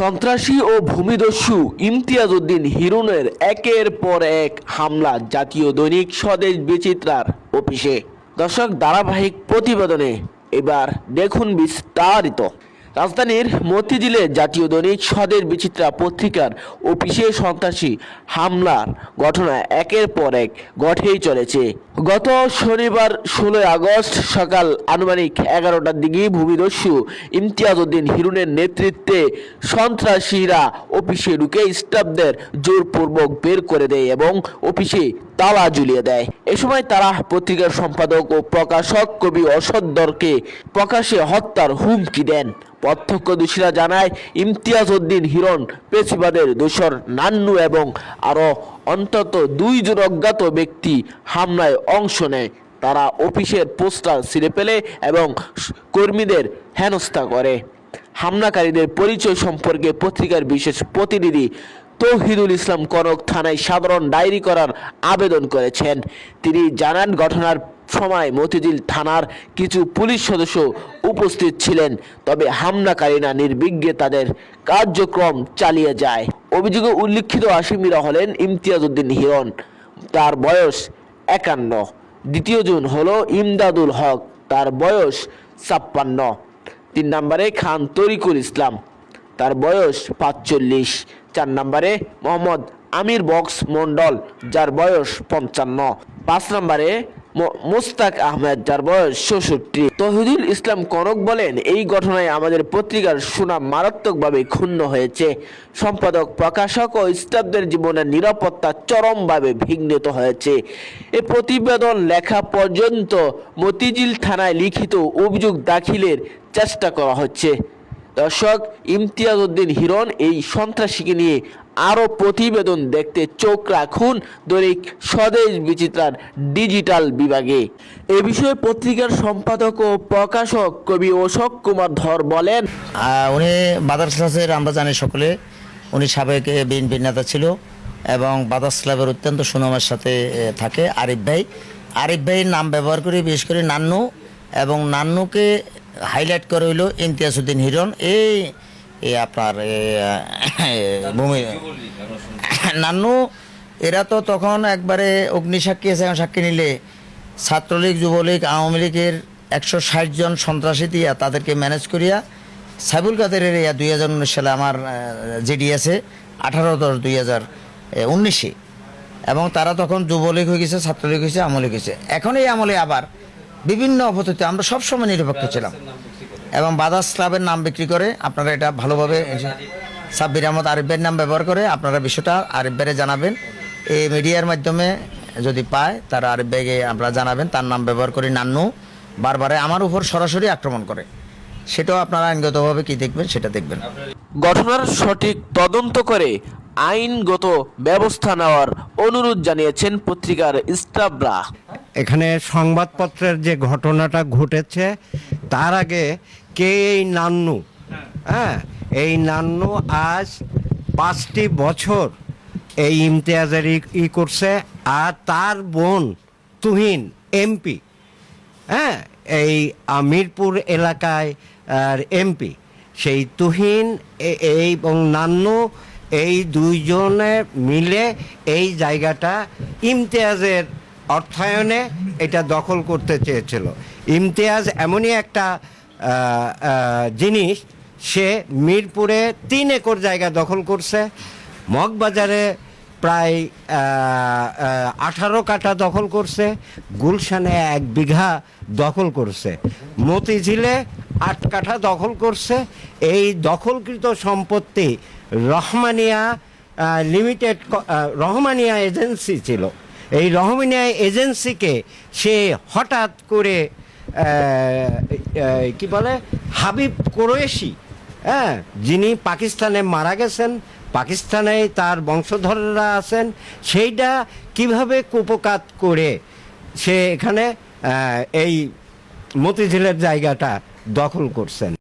সন্ত্রাসী ও ভূমিদস্যু ইমতিয়াজ উদ্দিন হিরুনের একের পর এক হামলা জাতীয় দৈনিক স্বদেশ বিচিত্রার অফিসে। দর্শক, ধারাবাহিক প্রতিবেদনে এবার দেখুন বিস্তারিত। রাজধানীর মতিঝিলে জাতীয় দৈনিক স্বদেশ বিচিত্রা পত্রিকার অফিসে সন্ত্রাসী হামলার ঘটনা একের পর এক ঘটেই চলেছে। গত শনিবার ষোলোই আগস্ট সকাল আনুমানিক এগারোটার দিকে ভূমিদস্যু ইমতিয়াজ উদ্দিন হিরুনের নেতৃত্বে সন্ত্রাসীরা অফিসে ঢুকে স্টাফদের জোরপূর্বক বের করে দেয় এবং অফিসে তালা ঝুলিয়ে দেয়। এ সময় তারা পত্রিকার সম্পাদক ও প্রকাশক কবি অসদ্দরকে প্রকাশে হত্যার হুমকি দেন। প্রত্যক্ষদর্শীরা জানায়, ইমতিয়াজ উদ্দিন হিরণ, পেশিবাদের দোসর নান্নু এবং আরও অন্তত দুইজন অজ্ঞাত ব্যক্তি হামলায় অংশ নেয়। তারা অফিসের পোস্টার ছিঁড়ে ফেলে এবং কর্মীদের হেনস্থা করে। হামলাকারীদের পরিচয় সম্পর্কে পত্রিকার বিশেষ প্রতিনিধি তৌহিদুল ইসলাম কনক থানায় সাধারণ ডায়েরি করার আবেদন করেছেন। তিনি জানান, ঘটনার সময় মতিঝিল থানার কিছু পুলিশ সদস্য উপস্থিত ছিলেন, তবে হামলাকারীরা নির্বিঘ্নে তাদের কার্যক্রম চালিয়ে যায়। অভিযোগে উল্লিখিত আসামিরা হলেন ইমতিয়াজ উদ্দিন হিরণ, তার বয়স একান্ন। দ্বিতীয় জন হলো ইমদাদুল হক, তার বয়স ছাপ্পান্ন। তিন নম্বরে খান তরিকুল ইসলাম, তার বয়স পাঁচচল্লিশ। চার নম্বরে মোহাম্মদ আমির বক্স মন্ডল, যার বয়স পঞ্চান্ন। পাঁচ নম্বরে মুস্তাক আহমেদ, যার বয়স ষষট্টি তহিদুল ইসলাম কনক বলেন, এই ঘটনায় আমাদের পত্রিকার সুনাম মারাত্মকভাবে ক্ষুণ্ণ হয়েছে। সম্পাদক, প্রকাশক ও স্টাফদের জীবনের নিরাপত্তা চরমভাবে বিঘ্নিত হয়েছে। এ প্রতিবেদন লেখা পর্যন্ত মতিঝিল থানায় লিখিত অভিযোগ দাখিলের চেষ্টা করা হচ্ছে। দর্শক, ইমতিয়াজ উদ্দিন হিরণ এই সন্ত্রাসীকে নিয়ে আরও প্রতিবেদন দেখতে চোখ রাখুন দৈনিক স্বদেশ বিচিত্রার ডিজিটাল বিভাগে। এ বিষয়ে পত্রিকার সম্পাদক ও প্রকাশক কবি অশোক কুমার ধর বলেন উনি বাদার ক্লাসের আমরা জানি সকলে, উনি সাবেক বিএনপি নেতা ছিল এবং বাদাস ক্লাবের অত্যন্ত সুনামের সাথে থাকে আরিফ ভাই। আরিফ ভাইয়ের নাম ব্যবহার করে বিশেষ করে নান্নু এবং নান্নুকে হাইলাইট করে হইল ইমতিয়াজউদ্দিন হিরণ। এই এই আপনার ভূমি নান্নু এরা তো তখন একবারে অগ্নিসাক্ষী এখন সাক্ষী নিলে। ছাত্রলীগ, যুবলীগ, আওয়ামী লীগের একশো ষাট জন সন্ত্রাসী দিয়া তাদেরকে ম্যানেজ করিয়া সাইবুল কাদেরের ইয়া দুই হাজার উনিশ সালে আমার জিডিএসে আঠারো দশ দুই হাজার উনিশে। এবং তারা তখন যুবলীগ হয়ে গেছে, ছাত্রলীগ হয়েছে আওয়ামী লীগ হয়েছে। এখন এই আমলে আবার বিভিন্ন অপদ্ধতি আমরা সবসময় নিরপেক্ষ ছিলাম। এবং বাদাস ক্লাবের নাম বিক্রি করে আপনারা এটা ভালোভাবে সাব্বির আহমদ আরিফের নাম ব্যবহার করে আপনারা বিষয়টা আরিফ ভাইরে জানাবেন। এই মিডিয়ার মাধ্যমে যদি পায় তারা আরিফ ভাইকে আপনারা জানাবেন। তার নাম ব্যবহার করে নান্নু বারবারে আমার উপর সরাসরি আক্রমণ করে। সেটাও আপনারা আইনগতভাবে কি দেখবেন সেটা দেখবেন। ঘটনার সঠিক তদন্ত করে আইনগত ব্যবস্থা নেওয়ার অনুরোধ জানিয়েছেন পত্রিকার স্টাফরা। এখানে সংবাদপত্রের যে ঘটনাটা ঘটেছে, তার আগে কে এই নান্নু? হ্যাঁ এই নান্নু আজ পাঁচটি বছর এই ইমতিয়াজের ই- করছে, আর তার বোন তুহিন, এমপি। হ্যাঁ এই আমিরপুর এলাকায়, আর এমপি। সেই তুহিন এই এবং নান্নু, এই দুইজনে মিলে এই জায়গাটা ইমতিয়াজের অর্থায়নে এটা দখল করতে চেয়েছিল। ইমতিয়াজ এমনই একটা জিনিস, সে মিরপুরে তিন একর জায়গা দখল করছে। মগবাজারে প্রায় আঠারো কাঠা দখল করছে। গুলশানে এক বিঘা দখল করছে। মতিঝিলে আট কাঠা দখল করছে। এই দখলকৃত সম্পত্তি রহমানিয়া লিমিটেড রহমানিয়া এজেন্সি ছিল। এই রহমানিয়া এজেন্সিকে সে হঠাৎ করে কি বলে, হাবিব কোরয়েশি হ্যাঁ যিনি পাকিস্তানে মারা গেছেন, পাকিস্তানে তার বংশধররা আছেন, সেইটা কীভাবে কুপকাত করে সে এখানে এই মতিঝিলের জায়গাটা দখল করছেন।